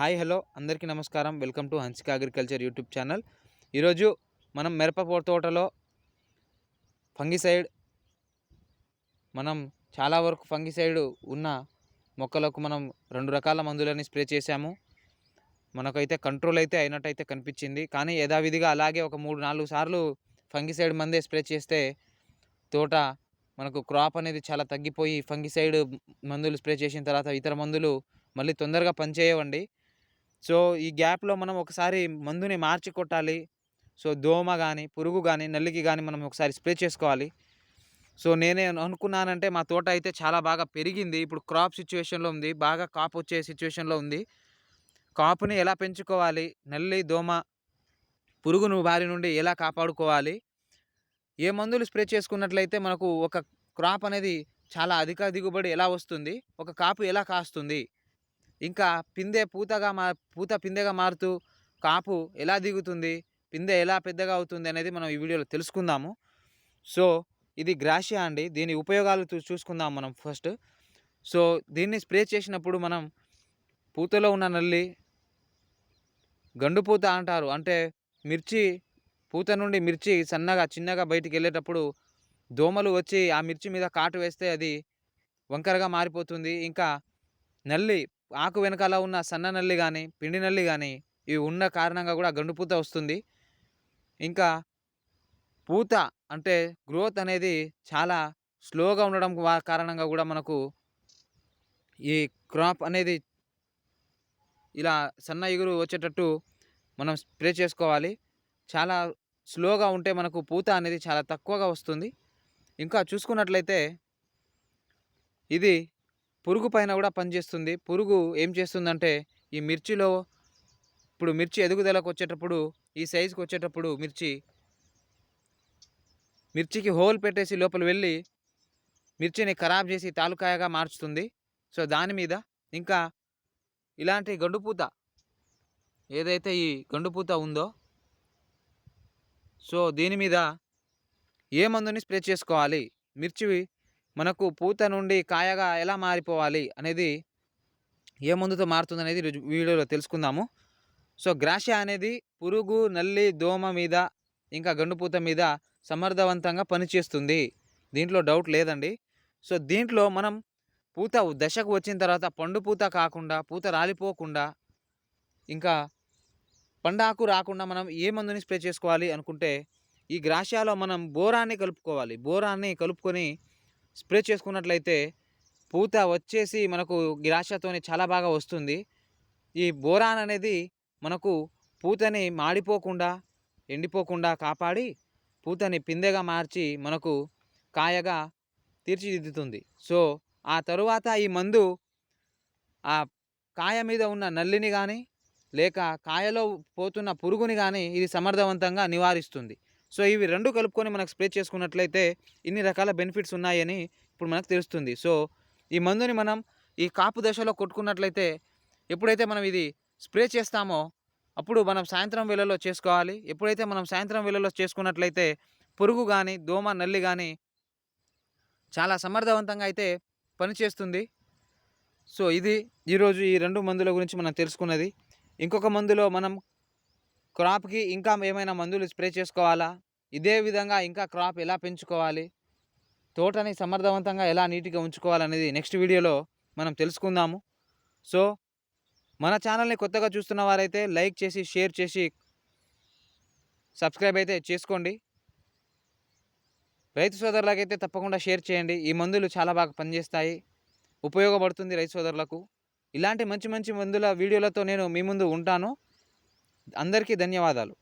Hi hello అందరికీ నమస్కారం. Welcome to Hansika agriculture YouTube channel. ఈరోజు మనం మిరప తోటలో ఫంగిసైడ్ మనం చాలా వరకు ఫంగిసైడ్ ఉన్న మొక్కలకు మనం రెండు రకాల మందులని స్ప్రే చేశాము. మనకైతే కంట్రోల్ అయితే అయినట్టయితే కనిపించింది. కానీ యథావిధిగా అలాగే ఒక మూడు నాలుగు సార్లు ఫంగిసైడ్ మందే స్ప్రే చేస్తే తోట మనకు క్రాప్ అనేది చాలా తగ్గిపోయి ఫంగిసైడ్ మందులు స్ప్రే చేసిన తర్వాత ఇతర మందులు మళ్ళీ తొందరగా పనిచేయవండి. సో ఈ గ్యాప్లో మనం ఒకసారి మందుని మార్చి కొట్టాలి. సో దోమ కానీ పురుగు కానీ నల్లికి కానీ మనం ఒకసారి స్ప్రే చేసుకోవాలి. సో నేనే అనుకున్నానంటే మా తోట అయితే చాలా బాగా పెరిగింది. ఇప్పుడు క్రాప్ సిచ్యువేషన్లో ఉంది. బాగా కాపు వచ్చే సిచ్యువేషన్లో ఉంది. కాపుని ఎలా పెంచుకోవాలి? నల్లి దోమ పురుగును బారి నుండి ఎలా కాపాడుకోవాలి? ఏ మందులు స్ప్రే చేసుకున్నట్లయితే మనకు ఒక క్రాప్ అనేది చాలా అధిక దిగుబడి ఎలా వస్తుంది? ఒక కాపు ఎలా కాస్తుంది? ఇంకా పిందె పూతగా మా పూత పిందెగా మారుతూ కాపు ఎలా దిగుతుంది పిందె ఎలా పెద్దగా అవుతుంది అనేది మనం ఈ వీడియోలో తెలుసుకుందాము. సో ఇది గ్రాషియా అండి. దీని ఉపయోగాలు చూ- చూసుకుందాం మనం ఫస్ట్. సో దీన్ని స్ప్రే చేసినప్పుడు మనం పూతలో ఉన్న నల్లి గండు పూత అంటారు. అంటే మిర్చి పూత నుండి మిర్చి సన్నగా చిన్నగా బయటికి వెళ్ళేటప్పుడు దోమలు వచ్చి ఆ మిర్చి మీద కాటు వేస్తే అది వంకరగా మారిపోతుంది. ఇంకా నల్లి ఆకు వెనకాల ఉన్న సన్న నల్లి కానీ పిండి నల్లి కానీ ఇవి ఉన్న కారణంగా కూడా గండు పూత వస్తుంది. ఇంకా పూత అంటే గ్రోత్ అనేది చాలా స్లోగా ఉండడం వా- కారణంగా కూడా మనకు ఈ క్రాప్ అనేది ఇలా సన్న ఎగురు వచ్చేటట్టు మనం స్ప్రే చేసుకోవాలి. చాలా స్లోగా ఉంటే మనకు పూత అనేది చాలా తక్కువగా వస్తుంది. ఇంకా చూసుకున్నట్లయితే ఇది పురుగు పైన కూడా పనిచేస్తుంది పురుగు ఏం చేస్తుందంటే ఈ మిర్చిలో ఇప్పుడు మిర్చి ఎదుగుదలకు వచ్చేటప్పుడు ఈ సైజుకి వచ్చేటప్పుడు మిర్చి మిర్చికి హోల్ పెట్టేసి లోపల వెళ్ళి మిర్చిని ఖరాబ్ చేసి తాలుకాయగా మార్చుతుంది. సో దాని మీద ఇంకా ఇలాంటి గండుపూత ఏదైతే ఈ గండుపూత ఉందో సో దీని మీద ఏ మందుని స్ప్రే చేసుకోవాలి? మిర్చి మనకు పూత నుండి కాయగా ఎలా మారిపోవాలి అనేది ఏ మందుతో మారుతుంది అనేది వీడియోలో తెలుసుకుందాము. సో గ్రాషియా అనేది పురుగు నల్లి దోమ మీద ఇంకా గండుపూత మీద సమర్థవంతంగా పనిచేస్తుంది. దీంట్లో డౌట్ లేదండి. సో దీంట్లో మనం పూత దశకు వచ్చిన తర్వాత పండు పూత కాకుండా పూత రాలిపోకుండా ఇంకా పండాకు రాకుండా మనం ఏ మందుని స్ప్రే చేసుకోవాలి అనుకుంటే ఈ గ్రాషియాలో మనం బోరాన్ని కలుపుకోవాలి. బోరాన్ని కలుపుకొని స్ప్రే చేసుకున్నట్లయితే పూత వచ్చేసి మనకు గ్రాషియాతోని చాలా బాగా వస్తుంది. ఈ బోరాన్ అనేది మనకు పూతని మాడిపోకుండా ఎండిపోకుండా కాపాడి పూతని పిందెగా మార్చి మనకు కాయగా తీర్చిదిద్దుతుంది. సో ఆ తరువాత ఈ మందు ఆ కాయ మీద ఉన్న నల్లిని కానీ లేక కాయలో పోతున్న పురుగుని కానీ ఇది సమర్థవంతంగా నివారిస్తుంది. సో ఇవి రెండు కలుపుకొని మనకు స్ప్రే చేసుకున్నట్లయితే ఇన్ని రకాల బెనిఫిట్స్ ఉన్నాయని ఇప్పుడు మనకు తెలుస్తుంది. సో ఈ మందుని మనం ఈ కాపు దశలో కొట్టుకున్నట్లయితే ఎప్పుడైతే మనం ఇది స్ప్రే చేస్తామో అప్పుడు మనం సాయంత్రం వేళలో చేసుకోవాలి. ఎప్పుడైతే మనం సాయంత్రం వేళలో చేసుకున్నట్లయితే పురుగు కానీ దోమ నల్లి కానీ చాలా సమర్థవంతంగా అయితే పనిచేస్తుంది. సో ఇది ఈరోజు ఈ రెండు మందుల గురించి మనం తెలుసుకున్నది. ఇంకొక మందులో మనం క్రాప్కి ఇంకా ఏమైనా మందులు స్ప్రే చేసుకోవాలా? ఇదే విధంగా ఇంకా క్రాప్ ఎలా పెంచుకోవాలి? తోటని సమర్థవంతంగా ఎలా నీట్గా ఉంచుకోవాలనేది నెక్స్ట్ వీడియోలో మనం తెలుసుకుందాము. సో మన ఛానల్ని కొత్తగా చూస్తున్న వారైతే లైక్ చేసి షేర్ చేసి సబ్స్క్రైబ్ అయితే చేసుకోండి. రైతు సోదరులకైతే తప్పకుండా షేర్ చేయండి. ఈ మందులు చాలా బాగా పనిచేస్తాయి. ఉపయోగపడుతుంది రైతు సోదరులకు. ఇలాంటి మంచి మంచి మందుల వీడియోలతో నేను మీ ముందు ఉంటాను. అందరికీ ధన్యవాదాలు.